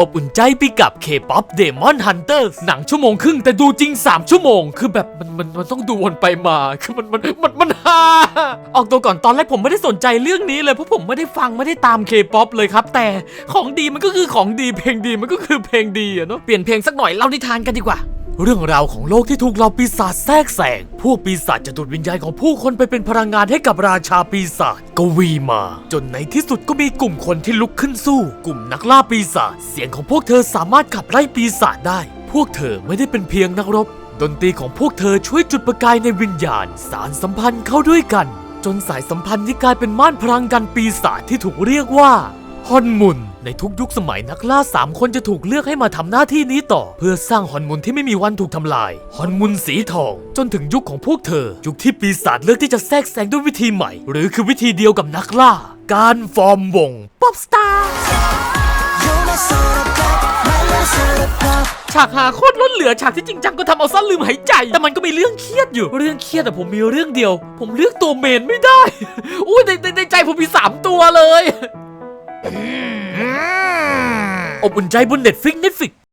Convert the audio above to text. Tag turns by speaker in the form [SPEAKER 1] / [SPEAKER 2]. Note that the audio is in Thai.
[SPEAKER 1] อบอุ่นใจไปกับ K-POP Demon Hunter หนังชั่วโมงครึ่งแต่ดูจริง 3 ชั่วโมง คือแบบมันมันมันต้องดูวนไปมา คือมันมันมันมันฮาออกตัวก่อนตอนแรกผมไม่ได้สนใจเรื่องนี้เลยเพราะผมไม่ได้ฟังไม่ได้ตาม K-POP เลยครับ แต่ของดีมันก็คือของดีเพลงดีมันก็คือเพลงดีอะเนาะเปลี่ยนเพลงสักหน่อยเล่านิทานกันดีกว่า เรื่องราวของโลกที่ถูกเหล่าปีศาจแทรกแซงพวกปีศาจจะดูดวิญญาณของผู้คนไปเป็นพลังงานให้กับราชาปีศาจกวีมา จนในที่สุดก็มีกลุ่มคนที่ลุกขึ้นสู้ กลุ่มนักล่าปีศาจเสียงของพวกเธอสามารถขับไล่ปีศาจได้ พวกเธอไม่ได้เป็นเพียงนักรบ ดนตรีของพวกเธอช่วยจุดประกายในวิญญาณ สารสัมพันธ์เข้าด้วยกัน จนสายสัมพันธ์ที่กลายเป็นม่านพลังกันปีศาจที่ถูกเรียกว่า ฮอนมุน ในทุกยุคสมัยนักล่าสามคนจะถูกเลือกให้มาทำหน้าที่นี้ต่อ เพื่อสร้างฮอนมุนที่ไม่มีวันถูกทำลายฮอนมุนสีทอง จนถึงยุคของพวกเธอ ยุคที่ปีศาจเลือกที่จะแทรกแซงด้วยวิธีใหม่ หรือคือวิธีเดียวกับนักล่า การฟอร์มวงป๊อปสตาร์ฉากหาโคตรล้นเหลือฉากที่จริงจังก็ทำเอาสั้นลืมหายใจ แต่มันก็มีเรื่องเครียดอยู่ เรื่องเครียดแต่ผมมีเรื่องเดียว ผมเลือกตัวเมนไม่ได้อุ้ยในในในใจผมมีสามตัวเลย อบอุ่นใจบนเน็ตฟิกเน็ตฟิก